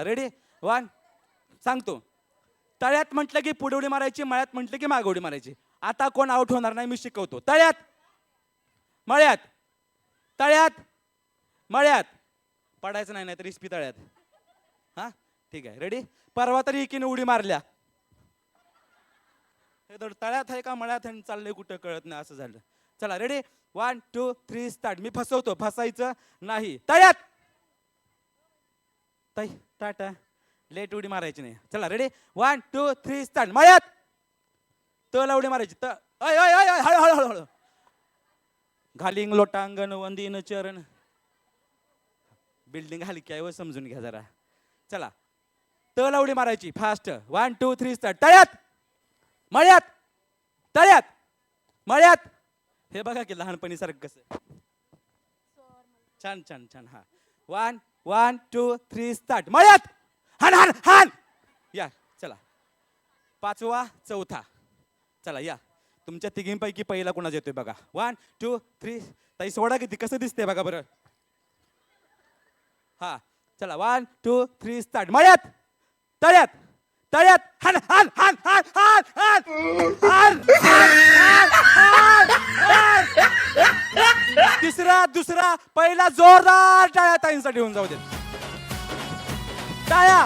Ready one सांगतो तळ्यात म्हटलं की पुढे उडी मारायची मळ्यात म्हटलं की मागवडी उडी मारायची. आता कोण आउट होणार नाही मी शिकवतो. तळ्यात. मळ्यात. तळ्यात. मळ्यात. पडायचं नाही तर इस्पी तळ्यात. हा? ठीक आहे. रेडी परवा तरी एकीने उडी मारल्या. हे तर तळ्यात आहे का मळ्यात आहे चाललंय कुठं कळत नाही असं झालं. चला ready one two three start मी फसवतो. फसायचं नाही. तळ्यात. ताई टाटा. लेट उडी मारायची नाही. चला ready one two three start मळ्यात! तला उडी मारायची. त अय अय अय हळू हळू हळू हळू. घालिंग लोटांगण वंदीन चरण. बिल्डिंग हलकी आहे व समजून घ्या जरा. चला. तला उडी मारायची. Fast one two three start तळ्यात! मळ्यात! तळ्यात! मळ्यात! हे बघा की लहानपणी सारखं कसं. छान छान छान. हा. One one two three start मळ्यात. हान हान हान या चला. पाचवा चौथा. चला या. तुमच्या तिघींपैकी पहिला कोणाचा येतोय बघा? वन टू थ्री ताई सोडा किती कसं दिसते बघा बरं? हा चला. वन टू थ्री स्टार्ट मळ्यात. तळ्यात. तळ्यात. हान हान हान हान हान हान हान हान पहिला दुसरा पहिला जोरदार टाळ्या ताईंसाठी होऊन जाऊ दे टाळ्या!